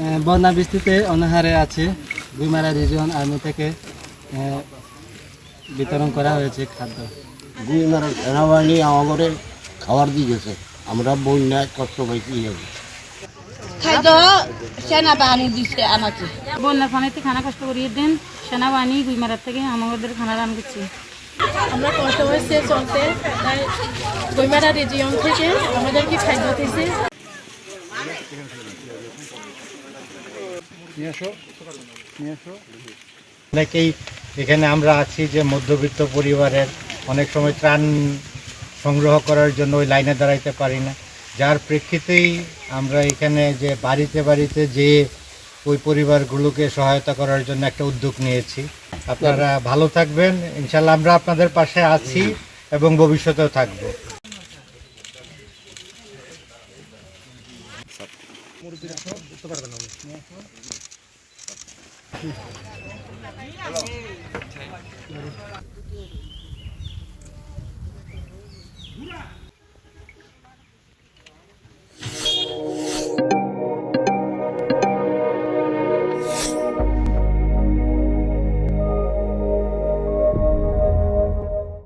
আহ, বন্যা বৃষ্টিতে অনাহারে আছে। গুইমারা রিজন আর্মি থেকে বিতরণ করা হয়েছে খাদ্য। গুইমারা সেনাবাহিনী আমাদের খাবার দিয়ে গেছে। আমরা বন্যায় কষ্ট পাইছি। খাদ্য সেনাবাহিনী দিচ্ছে আমাকে। বন্যার পানিতে খানা কষ্ট করিয়ে দেন। সেনাবাহিনী গুইমারার থেকে আমাদের খানা রান করছি আমরা কষ্ট হয়েছে চলতে। তাই বইমারা রেজিয়ন থেকে আমাদেরকে খাদ্য দিয়েছে অনেকেই এখানে আমরা আছি যে মধ্যবিত্ত পরিবারের অনেক সময় ত্রাণ সংগ্রহ করার জন্য ওই লাইনে দাঁড়াইতে পারি না। যার প্রেক্ষিতেই আমরা এখানে যে বাড়িতে বাড়িতে যে ওই পরিবারগুলোকে সহায়তা করার জন্য একটা উদ্যোগ নিয়েছি। আপনারা ভালো থাকবেন ইনশাল্লাহ আমরা আপনাদের পাশে আছি এবং ভবিষ্যতেও থাকব।